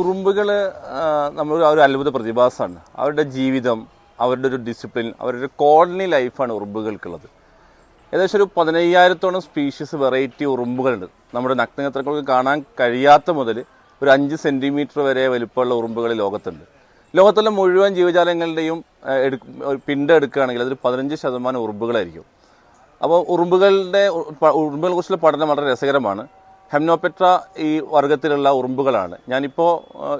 ഉറുമ്പുകൾ നമ്മൾ ഒരു അത്ഭുത പ്രതിഭാസമാണ്. അവരുടെ ജീവിതം അവരുടെ ഒരു ഡിസിപ്ലിൻ അവരുടെ കോളനി ലൈഫാണ് ഉറുമ്പുകൾക്കുള്ളത്. ഏകദേശം ഒരു പതിനയ്യായിരത്തോളം സ്പീഷീസ് വെറൈറ്റി ഉറുമ്പുകളുണ്ട്. നമ്മുടെ നഗ്നനേത്രങ്ങൾക്ക് കാണാൻ കഴിയാത്ത മുതൽ ഒരു അഞ്ച് സെന്റിമീറ്റർ വരെ വലിപ്പമുള്ള ഉറുമ്പുകൾ ലോകത്തുണ്ട്. ലോകത്തുള്ള മുഴുവൻ ജീവജാലങ്ങളുടെയും എടുക്ക- ഒരു പിണ്ടം എടുക്കുകയാണെങ്കിൽ അതിൽ പതിനഞ്ച് ശതമാനം ഉറുമ്പുകളായിരിക്കും. അപ്പോൾ ഉറുമ്പുകളുടെ ഉറുമ്പുകളെ കുറിച്ചുള്ള പഠനം വളരെ രസകരമാണ്. ഹെമ്നോപെട്ര ഈ വർഗത്തിലുള്ള ഉറുമ്പുകളാണ്. ഞാനിപ്പോൾ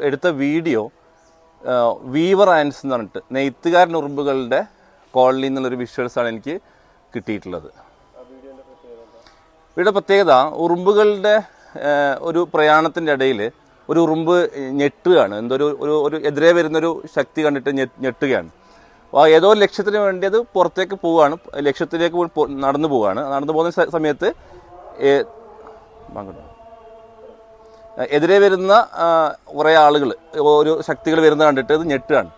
എടുത്ത വീഡിയോ വീവർ ആൻസ് എന്ന് പറഞ്ഞിട്ട് നെയ്ത്തുകാരൻ ഉറുമ്പുകളുടെ കോളനി എന്നുള്ളൊരു ആണ് എനിക്ക് കിട്ടിയിട്ടുള്ളത്. ഇവിടെ പ്രത്യേകത ഉറുമ്പുകളുടെ ഒരു പ്രയാണത്തിന്റെ ഇടയിൽ ഒരു ഉറുമ്പ് ഞെട്ടുകയാണ്. എന്തൊരു ഒരു ഒരു എതിരെ വരുന്നൊരു ശക്തി കണ്ടിട്ട് ഞെട്ടുകയാണ്. ഏതോ ലക്ഷ്യത്തിന് വേണ്ടി അത് പുറത്തേക്ക് പോവുകയാണ്. ലക്ഷ്യത്തിലേക്ക് നടന്നു പോവുകയാണ്. നടന്നു പോകുന്ന സമയത്ത് അങ്ങോട്ട്. എതിരെ വരുന്ന കുറേ ആളുകൾ ഒരു ശക്തികൾ വരുന്നത് കണ്ടിട്ട് ഇത് ഞെട്ടുകയാണ്.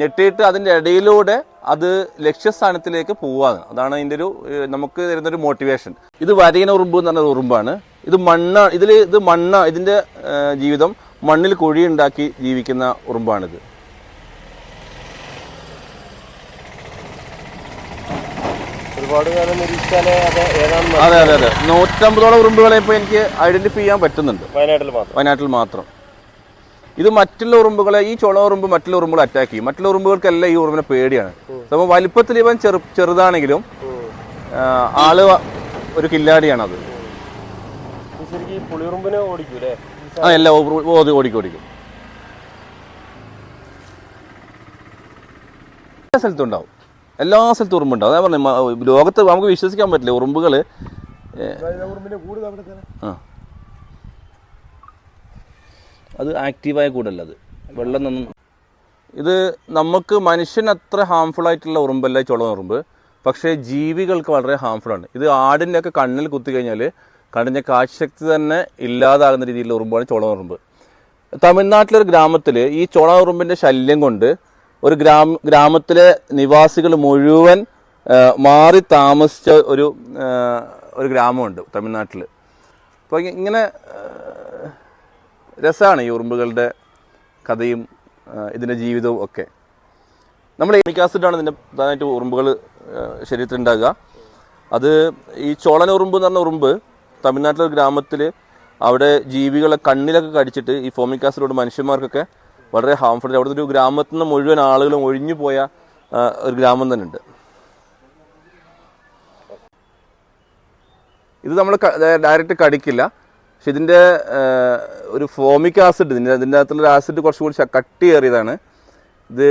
ഞെട്ടിയിട്ട് അതിന്റെ ഇടയിലൂടെ അത് ലക്ഷ്യസ്ഥാനത്തിലേക്ക് പോവാണ്. അതാണ് അതിന്റെ ഒരു നമുക്ക് നമുക്ക് തരുന്നൊരു മോട്ടിവേഷൻ ഇത് വരയിന ഉറുമ്പ് എന്ന് പറഞ്ഞ ഉറുമ്പാണ്. ഇത് മണ്ണ ഇതിൽ ഇത് മണ്ണ ഇതിന്റെ ജീവിതം മണ്ണിൽ കുഴി ഉണ്ടാക്കി ജീവിക്കുന്ന ഉറുമ്പാണിത്. ഒരുപാട് കാലം നിരീക്ഷിച്ചാലേ അത് അതെ അതെ അതെ. നൂറ്റമ്പതോളം ഉറുമ്പുകളെ ഇപ്പോൾ എനിക്ക് ഐഡന്റിഫൈ ചെയ്യാൻ പറ്റുന്നുണ്ട്. വയനാട്ടിൽ മാത്രം. വയനാട്ടിൽ മാത്രം. ഇത് മറ്റുള്ള ഉറുമ്പുകളെ ഈ ചുള ഉറുമ്പ് മറ്റുള്ള ഉറുമ്പുകൾ അറ്റാക്ക് ചെയ്യും. മറ്റുള്ള ഉറുമ്പുകൾക്കെല്ലാം ഈ ഉറുമ്പിനെ പേടിയാണ്. അപ്പോൾ വലിപ്പത്തിൽ ഇവൻ ചെറു ചെറുതാണെങ്കിലും ആൾ ഒരു കില്ലാടിയാണ് അത് ആ എല്ലാം ഓ- ഓടി ഓടിക്കും ഓടിക്കും. എല്ലാ സ്ഥലത്തും ഉണ്ടാവും. എല്ലാ സ്ഥലത്തും ഉറുമ്പുണ്ടാവും അതാ പറഞ്ഞു ലോകത്ത് നമുക്ക് വിശ്വസിക്കാൻ പറ്റില്ല ഉറുമ്പുകൾ ആ. അത് ആക്റ്റീവായ കൂടല്ല അത്. വെള്ളം നിന്ന് ഇത് നമുക്ക് മനുഷ്യന് അത്ര ഹാംഫുൾ ആയിട്ടുള്ള ഉറുമ്പല്ല ചുള ഉറുമ്പ്. പക്ഷേ ജീവികൾക്ക് വളരെ ഹാംഫുൾ ആണ്. ഇത് ആടിന്റെ ഒക്കെ കണ്ണിൽ കുത്തി കഴിഞ്ഞാൽ കണ്ണിന്റെ കാഴ്ചശക്തി തന്നെ ഇല്ലാതാകുന്ന രീതിയിലുള്ള ഉറുമ്പാണ് ചുള ഉറുമ്പ്. തമിഴ്നാട്ടിലൊരു ഗ്രാമത്തിൽ ഈ ചുള ഉറുമ്പിന്റെ ശല്യം കൊണ്ട് ഒരു ഗ്രാമ ഗ്രാമത്തിലെ നിവാസികൾ മുഴുവൻ മാറി താമസിച്ച ഒരു ഒരു ഗ്രാമമുണ്ട് തമിഴ്നാട്ടിൽ അപ്പോൾ ഇങ്ങനെ രസമാണ് ഈ ഉറുമ്പുകളുടെ കഥയും ഇതിന്റെ ജീവിതവും ഒക്കെ. നമ്മൾ എനിക്കാസിഡാണ് ഇതിന്റെ പ്രധാനമായിട്ട് ഉറുമ്പുകൾ ശരീരത്തിൽ ഉണ്ടാകുക. അത് ഈ ചോളന ഉറുമ്പ് എന്ന് പറഞ്ഞ ഉറുമ്പ് തമിഴ്നാട്ടിലെ ഒരു ഗ്രാമത്തിൽ അവിടെ ജീവികളെ കണ്ണിലൊക്കെ കടിച്ചിട്ട് ഈ ഫോമിക് ആസിഡോട് മനുഷ്യന്മാർക്കൊക്കെ വളരെ ഹാംഫുൾ അവിടുത്തെ ഒരു ഗ്രാമത്തിൽ നിന്ന് മുഴുവൻ ആളുകളും ഒഴിഞ്ഞു പോയ ഒരു ഗ്രാമം തന്നെ ഉണ്ട് ഇത് നമ്മൾ ഡയറക്റ്റ് കടിക്കില്ല. പക്ഷെ ഇതിന്റെ ഒരു ഫോമിക് ആസിഡ് ഇതിന്റെ അതിന്റെ അകത്തുള്ള ആസിഡ് കുറച്ചുകൂടി കട്ടിയേറിയതാണ്. ഇത്